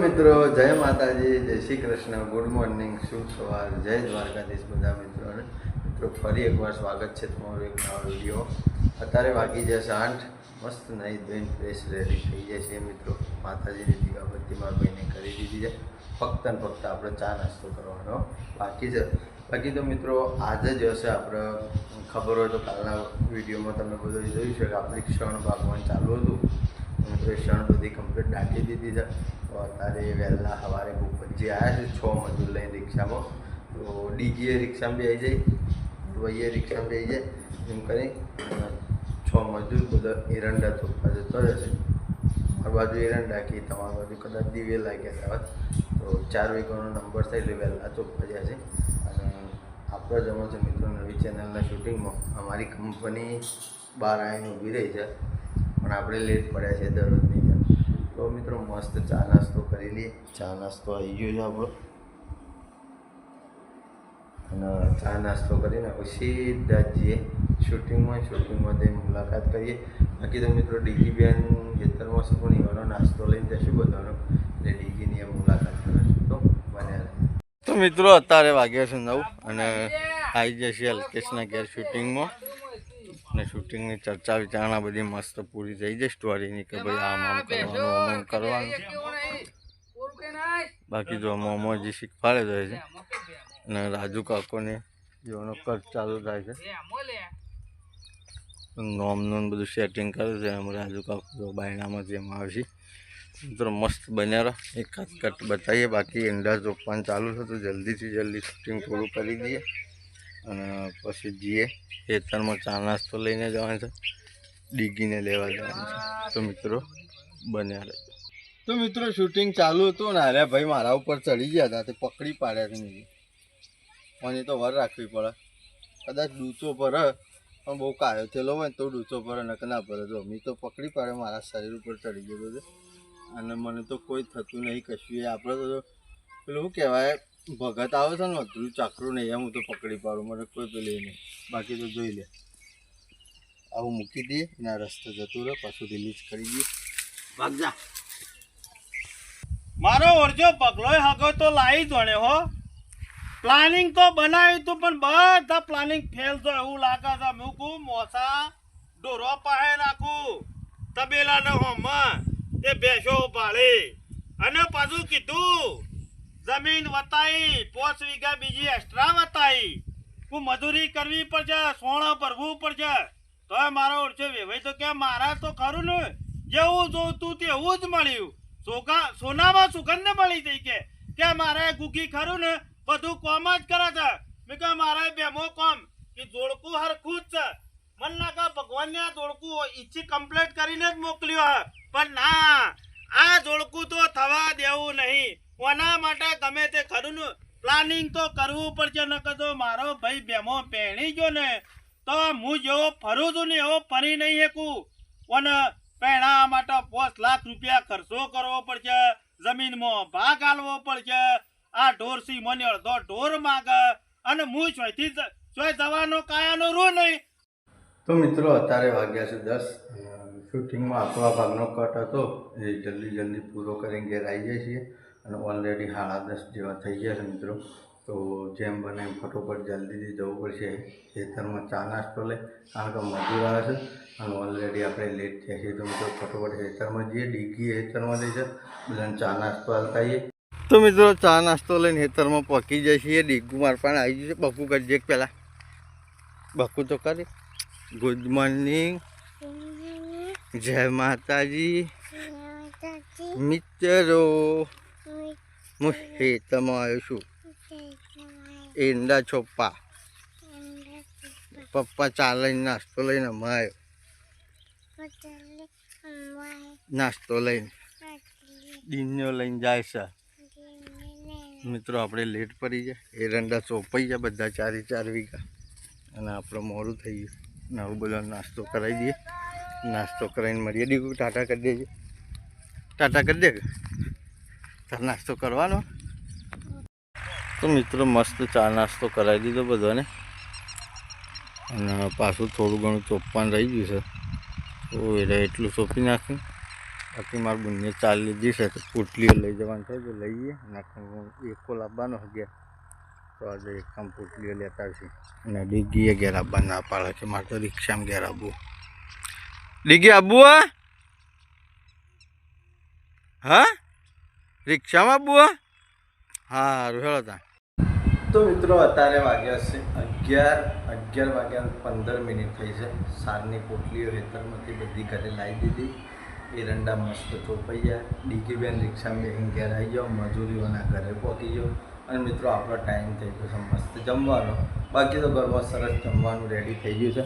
મિત્રો, જય માતાજી, જય શ્રી કૃષ્ણ, ગુડ મોર્નિંગ, શુભ સવાર, જય દ્વારકાધીશ બધા મિત્રોને મિત્રો, ફરી એકવાર સ્વાગત છે તમારું એક નવા વીડિયો. અત્યારે વાગી જશે આઠ. મસ્ત નહીં ધોઈને ફ્રેશ રેડી થઈ છે મિત્રો. માતાજીની દીવાબત્તી મારા ભાઈને કરી દીધી છે. ફક્ત ને ફક્ત આપણે ચા નાસ્તો કરવાનો બાકી છે. બાકી તો મિત્રો, આજે જ હશે આપણે, ખબર હોય તો કાલના વિડીયોમાં તમે બધું જોયું છે કે આપણી ક્ષણ ભાગવાન ચાલુ હતું. મિત્રો ક્ષણ બધી કમ્પ્લીટ ડાકી દીધી છે. તો અત્યારે વહેલા સવારે જે આવ્યા છે, છ મજૂર લઈને રિક્ષામાં. તો ડીજીએ રિક્ષામાં આવી જાય વહીએ રિક્ષામાં આવી જાય, એમ કરી છ મજૂર બધા એરંડા થોપવા જતો રહેશે મારી બાજુ એરંડા કી તમારી બાજુ કદાચ દિવે લાગ્યા હતા તો ચાર વીકોનો નંબર થાય એટલે વહેલા ચોપ્પા જ્યાં છે. અને આપણો જમો છે મિત્રો, નવી ચેનલના શૂટિંગમાં અમારી કંપની બહાર આવીને ઊભી રહી છે. પણ આપણે લેટ પડ્યા છે દરરોજની. તો મિત્રો મસ્ત ચા નાસ્તો કરી લઈએ. ચા નાસ્તો આવી ગયો છે આપણો. અને ચા નાસ્તો કરીને પછી સીધા જઈએ. શૂટિંગમાં શૂટિંગમાં જઈને મુલાકાત કરીએ. બાકી તો મિત્રો ડીજી બેન ખેતરમાં શું એવાનો નાસ્તો લઈને જશું બધાનો. એટલે ડીજીની આ મુલાકાત કરીશું તો બન્યા તો મિત્રો અત્યારે વાગ્યા છે નવ અને આવી જશે અલ્કેશના ઘેર શૂટિંગમાં. અને શૂટિંગની ચર્ચા વિચારણા બધી મસ્ત પૂરી થઈ જાય સ્ટોરીની કે ભાઈ આમ આમ કરવાનું આમ આમ કરવાનું. બાકી જો મોમો જે શીખવાડે જાય છે. અને રાજુ કાકોને જેઓનો ખર્ચ ચાલુ થાય છે. નોમ નોમ બધું સેટિંગ કરે છે. એમ રાજુ કાકો બાયણામાં જેમાં આવશે. મિત્રો મસ્ત બન્યા રહો. એક કટ કટ બતાવીએ. બાકી અંદાજ ચોપવાનું ચાલુ છે. તો જલ્દીથી જલ્દી શૂટિંગ પૂરું કરી દઈએ. અને પછી જઈએ ખેતરમાં ચા નાસ્તો લઈને જવાનું છે. ડીગીને લેવા જવાનું છે. તો મિત્રો, બન્યા રહેજો. તો મિત્રો શૂટિંગ ચાલુ હતું ને, અરે ભાઈ, મારા ઉપર ચડી ગયા હતા. તે પકડી પાડ્યા છે મેં. મને તો વર રાખવી પડે. કદાચ ડૂચો પર પણ બહુ કાયો થયેલો હોય ને તો ડૂચો પર નક ના પડે જો અમી તો પકડી પાડે મારા શરીર ઉપર ચડી ગયો છે અને મને તો કોઈ થતું નહીં, કશું એ આપણે તો પેલું શું કહેવાય? ભગત આવે છે ને અધરું ચાકરું નહીં એમ હું તો પકડી પાડું મને કોઈ પેલી નહીં. બાકી તો જોઈ લે. આવું મૂકી દઈએ એના રસ્તે જતું રહે પાછું રિલીઝ કરી દઈએ ભાગજા મારો ઓરજો પગલોય હગો તો લાવી જોણે હો. પ્લાનિંગ તો બનાવ્યું તું પણ બધા પ્લાનિંગ ફેલ તો એવું લાગે છે. મૂકું મોસા ડોરો પાહે નાખું. તબેલા ને હોમાં એ બેસો પાળી અને પાછું કીધું જમીન વતાઈ, પોચ વીઘા બીજી એક્સ્ટ્રા વતાઈ. હું મજૂરી કરવી પડશે, સોણ ભરવું પડશે. તોય મારો ઓળખે વેવાય તો કે મારા તો ખરું ને. જેવું જોતું તેવું જ મળ્યું. સોગા, સોનામાં સુગંધ મળી જઈ કે. કે મારે ગુગી ખરું ને? બધું કોમ જ કરે છે. મેં કહે મારે બેમો કોમ. કે જોડકું હરખું જ છે. મન લાગે ભગવાનને આ જોડકું ઈચ્છી કમ્પ્લીટ કરીને જ મોકલ્યો પણ ના, આ જોડકું તો થવા દેવું નહીં. કોના માટે ગમે તે ખરું પ્લાનિંગ તો કરવું પડશે ન કદો મારો ભાઈ બેમો પહેણી ગયો ને, તો હું જેવો ફરું છું ને એવો ફરી નહીં શકું. અને પહેણા માટે પાંચ લાખ રૂપિયા ખર્ચો કરવો પડશે, જમીનમાં ભાગ આલવો પડશે. આ ઢોર સી મને અડધો ઢોર માગે અને હું ચોથી ચોય જવાનો કાયાનો રૂ નહીં. તો મિત્રો, અત્યારે વાગ્યા છે દસ. શૂટિંગમાં આપણા ભાગનો કટ હતો. એ જલ્દી જલ્દી પૂરો કરીને ઘેર આવી જઈએ છીએ. અને ઓલરેડી સાડા દસ જેવા થઈ ગયા છે મિત્રો. તો જેમ બને એમ ફટોફટ જલ્દીથી જવું પડશે. ખેતરમાં ચા નાસ્તો લે કારણ કે મજૂર આવે છે અને ઓલરેડી આપણે લેટ થયા છીએ. તો મિત્રો ફટોફટ ખેતરમાં જઈએ ડીગી ખેતરમાં જઈ છે બધાને ચા નાસ્તો હાલતા આવીએ. તો મિત્રો ચા નાસ્તો લઈને ખેતરમાં પહોંચી જાય છીએ. ડીગુ માર પાસે આવી જશે. બકુ કરજે પહેલાં. બકુ તો કરી ગુડ મોર્નિંગ જય માતાજી. મિત્રો. હું ખેતરમાં આવ્યો છું ઈંડા છોપ્પા પપ્પા ચાલે નાસ્તો લઈને અમાયો. આવ્યો નાસ્તો લઈને. ડીનો લઈને જાય છે. મિત્રો આપણે લેટ પડી જાય એરંડા ચોપાઈ જાય બધા ચારે ચાર વીઘા. અને આપણો મોડું થઈ ગયું. ને આવું બધો નાસ્તો કરાવી દઈએ. નાસ્તો કરાવીને મળીએ. દીકું ટાટા કરી દેજે. ટાટા કરી દે તાર નાસ્તો કરવાનો? તો મિત્રો, મસ્ત ચા નાસ્તો કરાવી દીધો બધાને. અને પાછું થોડું ઘણું ચોપવાનું રહી ગયું છે. તો એટલે એટલું ચોપી નાખ્યું બાકી મારા બંને ચા લીધી છે, તો પોટલીઓ લઈ જવાનું થાય તો લઈએ, નાખું એકો લાવવાનો ગયા તો આજે એક કામ પોટલીઓ લેતા આવશે. અને ડીગીએ ઘેર આવવા ના પાડે છે, મારે તો રિક્ષામાં ઘેર આવવું. ડીગી, આવવું હા? રિક્ષામાં બુઆ? સારું હેલો તા તો મિત્રો અત્યારે વાગ્યા છે અગિયાર અગિયાર વાગ્યા પંદર મિનિટ થઈ છે. સારની પોટલીઓ હેતરમાંથી બધી ઘરે લાવી દીધી. એરંડા મસ્ત ચોપાઈ ગયા. ડીગીબેન રિક્ષામાં બેસીને ઘેર આવી જાઓ મજૂરીઓના ઘરે પહોંચી ગયો. અને મિત્રો આપણો ટાઈમ થઈ ગયો છે મસ્ત જમવાનો. બાકી તો ઘરમાં સરસ જમવાનું રેડી થઈ ગયું છે.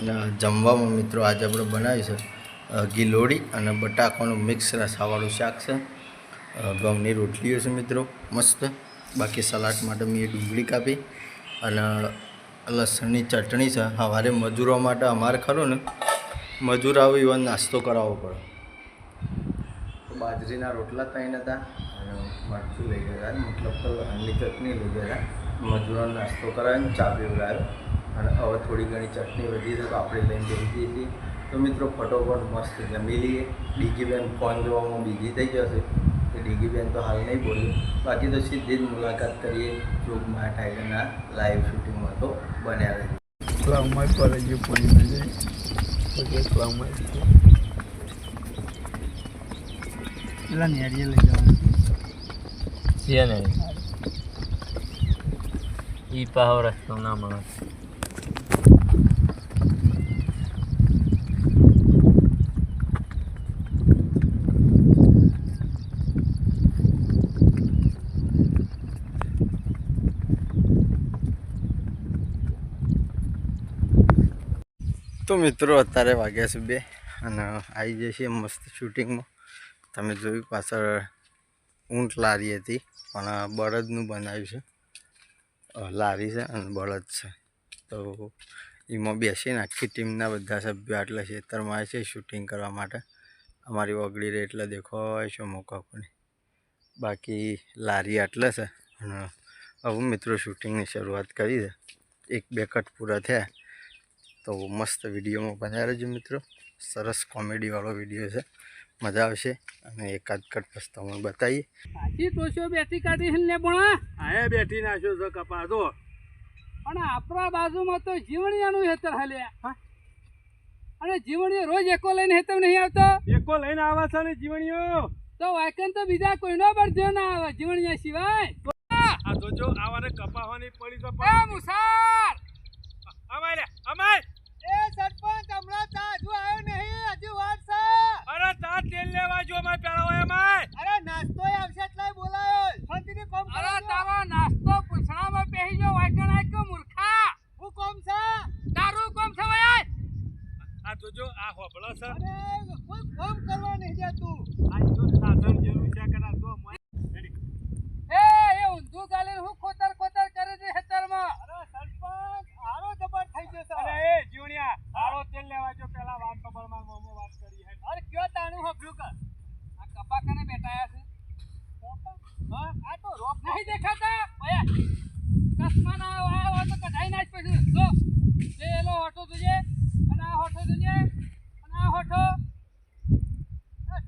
અને જમવામાં મિત્રો આજે આપણે બનાવ્યું છે અ, ગિલોડી અને બટાકાનું મિક્સ રસાવાળું શાક છે. ઘઉંની રોટલીઓ છે મિત્રો, મસ્ત. બાકી સલાડ માટે મેં ડુંગળી કાપી અને લસણની ચટણી છે. સવારે મજૂરો માટે અમારે ખરું ને, મજૂર આવે એવા નાસ્તો કરાવવો પડે. બાજરીના રોટલા ત્રણ હતા અને મરચું લઈ ગયા, મતલબ તો લસણની ચટણી લઈ ગયા. મજૂરોનો નાસ્તો કરાવીને ચા પીવડાવ્યો. અને હવે થોડી ઘણી ચટણી વધી છે તો આપણે લઈને બેસી હતી તો મિત્રો ફટોફટ મસ્ત જમી લઈએ. બેન ફોન જોવામાં બીજી થઈ જશે તો ડીગીબેન તો હાલ નહીં બોલ્યું બાકી તો સીધી જ મુલાકાત કરીએ જોગમાં ટાઈગરના લાઈવ શૂટિંગમાં તો બન્યા રહે. ક્લાઉમાં જઈ પછી ક્લાઉમાં પેલા નેરીએ લઈ જવાનું. છે ને. ઈ પાહો રસ્તો ના મળે. તો મિત્રો, અત્યારે વાગ્યા છે બે અને આવી છીએ મસ્ત શૂટિંગમાં તમે જોયું પાછળ ઊંટ લારી હતી, પણ બળદનું બનાવ્યું છે. લારી છે અને બળદ છે. તો એમાં બેસીને આખી ટીમના બધા સભ્યો આટલા ખેતરમાં આવે છે શૂટિંગ કરવા માટે. અમારી ઓગળી રહે એટલે દેખાય છે મોકા પણ બાકી લારી આટલા છે અને હવે મિત્રો શૂટિંગની શરૂઆત કરી છે. એક બે કટ પૂરા થયા. તો મસ્ત વિડીયોમાં બધા રહેજો મિત્રો. સરસ કોમેડીવાળો વીડિયો છે. મજા આવશે અને એકાદ કટ તમને બતાવીએ. પાછી ટોશો બેઠી કાઢી છે ને પણ આયા બેઠી નાખ્યો છે કપા જો. પણ આપણા બાજુમાં તો જીવણિયાનું હેતર હાલ્યા અને જીવણીઓ રોજ એકો લઈને હેતર નહીં આવતો? એકો લઈને આવે છે ને જીવણીઓ? તો વાયકન તો બીજા કોઈનો બળજો ના આવે જીવણિયા સિવાય. આ જોજો આવાને કપાવાની પડી તો એ મુસાર! અમાય રે અમાય એ સરપંચ હમણાં તાજુ આવ્યો નહીં હજુ વાર છે અરે તા તેલ લેવા જો અમાય પેલા હોય અમાય અરે નાસ્તો આવશે એટલે બોલાયો શાંતિથી કોમ અરે તારો નાસ્તો પૂછડામાં બેહી જો વાયકન આય કે મૂર્ખા હું કોમ છે તારું કોમ છે વય આ જોજો આ હોબળો છે અરે કોઈ કોમ કરવા નહીં દેતું આ જો સાધન જેવું છે કડા જો મય એ એ ઊંધું ગાલીને હું ખોતર ખોતર કરે છે ખેતરમાં અરે સરપંચ હારો જબર થઈ ગયો અરે એ જીવણિયા હારો તેલ લેવા જો પેલા વાત ખબરમાં મોમો વાત કરી હે અરે કયો તાણું હોભ્યું કર આ કપા કને બેઠાયા છે હા આ તો રોપ નહીં દેખાતા ઓયા ચશ્મા ના આવ્યો તો કઢાઈ નાખ પછી જો પેલો હોઠો તુજે અને આ હોઠો તુજે અને આ હોઠો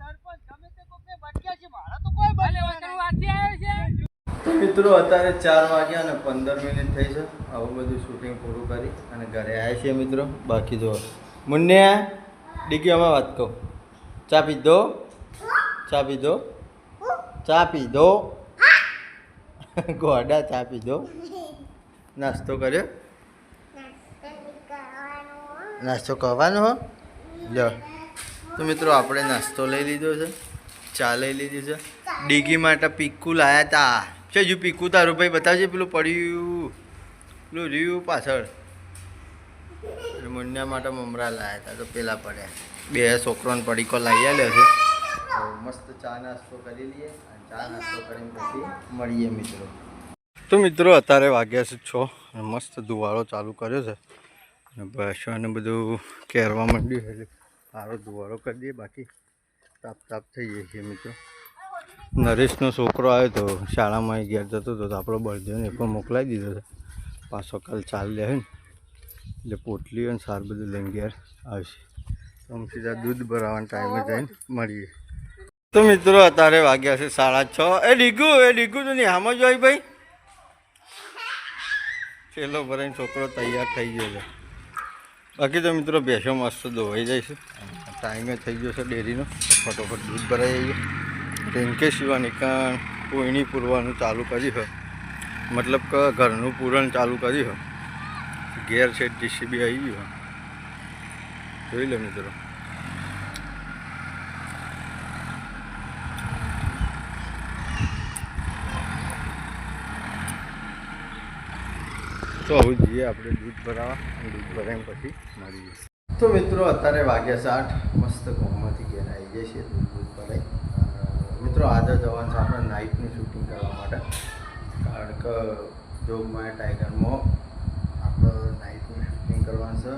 સરપંચ ગમે તે કોકને ભટક્યા છે મારા તો કોઈ ભટક્યા નહીં વાંચી આવ્યો છે તો મિત્રો, અત્યારે ચાર વાગ્યા અને પંદર મિનિટ થઈ છે. આવું બધું શૂટિંગ પૂરું કરી અને ઘરે આવ્યા છીએ મિત્રો. બાકી જો મુન્ને ડીગીઓમાં વાત કહું. ચા પીધો ચા પીધો ચા પીધો ગોડા ચા પીધો નાસ્તો કર્યો? નાસ્તો કરવાનો હો. લો. તો મિત્રો, આપણે નાસ્તો લઈ લીધો છે. ચા લઈ લીધી છે. ડીગી માટે પીકુ લાયા તા. છે જો પીકુ તારું ભાઈ બતાવજે પેલું પડ્યું, પેલું રહ્યું પાછળ. મુન્ના માટે મમરા લાયા હતા, તો પેલા પડ્યા. બે છોકરોને પડીકો લાવી આવ્યો છે. તો મસ્ત ચા નાસ્તો કરી લઈએ અને ચા નાસ્તો કરીને પછી મળીએ મિત્રો. તો મિત્રો, અત્યારે વાગ્યા છે છો અને મસ્ત ધુવાળો ચાલુ કર્યો છે. અને ભેંસોને બધું કેરવા માંડ્યું છે. સારો ધુવાળો કરી દઈએ, બાકી તાપ તાપ થઈ જાય છે મિત્રો. નરેશનો છોકરો આવ્યો તો શાળામાં ઘેર જતો હતો તો આપણો બળદેવને એ પણ મોકલાવી દીધો છે. પાછો કાલ ચાલ લે ને. એટલે પોટલી અને સાર બધું લઈને ઘેર આવશે. તો અમે સીધા દૂધ ભરાવાના ટાઈમે જઈને મળીએ. તો મિત્રો અત્યારે વાગ્યા છે સાડા છ. એ ડીગુ એ ડીગુ તો નહીં આમાં જ હોય ભાઈ? છેલ્લો ભરાઈને છોકરો તૈયાર થઈ ગયો છે. બાકી તો મિત્રો ભેંસો મસ્ત ધોવાઈ જાય છે. ટાઈમે થઈ ગયો છે ડેરીનો. ફટોફટ દૂધ ભરાઈ જઈએ ટેન્કે સિવાની કાં કોઈની પૂરવાનું ચાલુ કર્યું હોય મતલબ કે ઘરનું પૂરણ ચાલુ કર્યું હોય ઘેર છે જીસીબી આવી ગયું જોઈ લો મિત્રો. તો હવે જઈએ આપણે દૂધ ભરાવા. દૂધ ભરાઈને પછી મળીએ. તો મિત્રો, અત્યારે વાગ્યા સાઠ મસ્ત ગામમાંથી ઘેર આવી જાય છે દૂધ દૂધ ભરાઈ. મિત્રો આજે જવાનું છે આપણે નાઇટનું શૂટિંગ કરવા માટે. કારણ કે જોગમાં ટાઈગરમાં આપણે નાઇટનું શૂટિંગ કરવાનું છે,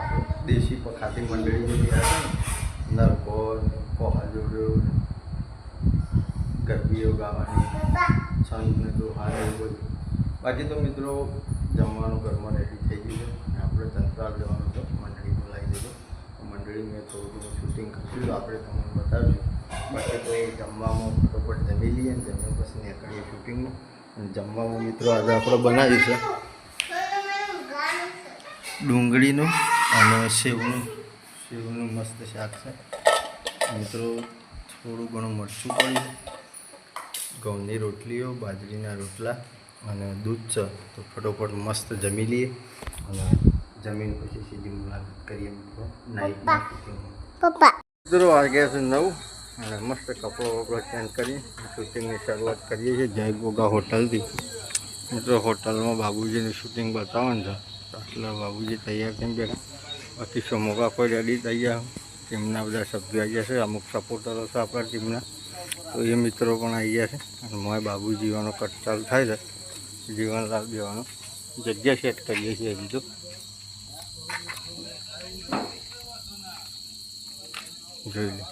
આપણે દેશી પખાતી મંડળી જે છે નરકોર નરકો જોડ્યો ગરબીઓ ગાવાની સંતને ને દોહા એવું બધું. બાકી તો મિત્રો, જમવાનું ઘરમાં રેડી થઈ ગયું છે આપણે તંત્રાલ જવાનું તો મંડળી બોલાવી દીધું. મંડળી મેં થોડું શૂટિંગ કર્યું આપણે તમને બતાવ્યું જમવામાં ફટોફટ જમી લઈએ અને જમીને પછી નીકળીએ શૂટિંગમાં અને જમવામાં મિત્રો આજે આપણે બનાવીશું ડુંગળીનું અને સેવનું. સેવનું મસ્ત શાક છે. મિત્રો થોડું ઘણું મરચું પડ્યું ઘઉંની રોટલીઓ બાજરીના રોટલા અને દૂધ છે. તો ફટોફટ મસ્ત જમી લઈએ અને જમીન પછી સીધી મુલાકાત કરીએ મિત્રો. નાઈટ પપ્પા. મિત્રો વાગ્યા છે નવ. અને મસ્ત કપડો વપડો ચેન્જ કરી શૂટિંગની શરૂઆત કરીએ છીએ, જય ગોગા હોટલથી મિત્રો હોટલમાં બાબુજીનું શૂટિંગ બતાવવાનું છે. એટલે બાબુજી તૈયાર થઈને બેઠા. બાકી સમોગા કોઈ રેડી તૈયાર. ટીમના બધા સભ્યો આવી જશે અમુક સપોર્ટરો છે આપણા ટીમના તો એ મિત્રો પણ આવી ગયા છે. અને મોય બાબુ જીવાનો કટ થાય છે. જીવન લાભ દેવાનો. જગ્યા સેટ કરીએ છીએ બીજું જોઈ લો.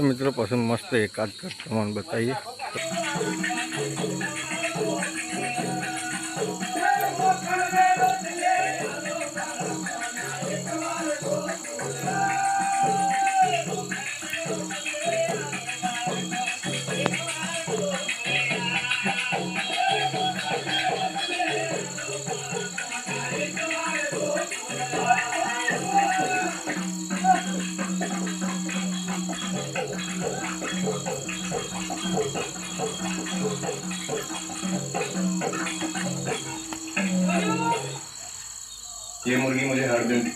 તો મિત્રો પછી મસ્ત એકાદ કસ્ટમર બતાવીએ. ये मुर्गी मुझे हर दिन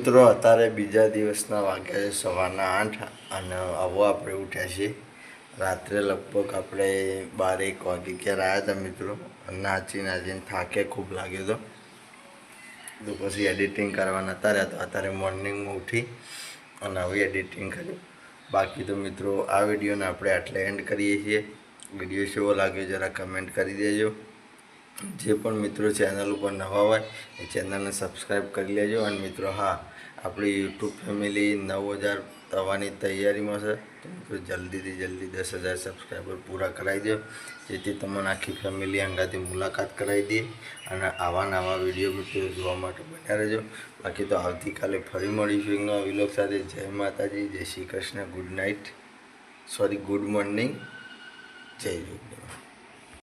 મિત્રો, અત્યારે બીજા દિવસના વાગ્યા છે સવારના આઠ અને આવો આપણે ઉઠ્યા છીએ. રાત્રે લગભગ આપણે બારેક વાગે ક્યારે આવ્યા હતા મિત્રો. નાચી નાચીને થાકે ખૂબ લાગ્યો હતો તો પછી એડિટિંગ કરવાના અત્યારે તો અત્યારે મોર્નિંગમાં ઉઠી અને હવે એડિટિંગ કર્યું. બાકી તો મિત્રો, આ વિડીયોને આપણે આટલે એન્ડ કરીએ છીએ. વીડિયો કેવો લાગ્યો જરા કમેન્ટ કરી દેજો. જે પણ મિત્રો ચેનલ ઉપર નવા હોય એ ચેનલને સબસ્ક્રાઈબ કરી લેજો. અને મિત્રો, હા, આપણી યુટ્યુબ ફેમિલી નવ હજાર થવાની તૈયારીમાં છે. તો મિત્રો, જલ્દીથી જલ્દી દસ હજાર સબસ્ક્રાઈબર પૂરા કરાવી દો. જેથી તમને આખી ફેમિલી અંગાથી મુલાકાત કરાવી દઈએ. અને આવા નવા વીડિયો મિત્રો જોવા માટે બન્યા રહેજો. બાકી તો આવતીકાલે ફરી મળીશું એક નવા સાથે. જય માતાજી, જય Shri Krishna, good night. Sorry, good morning. જય જોગી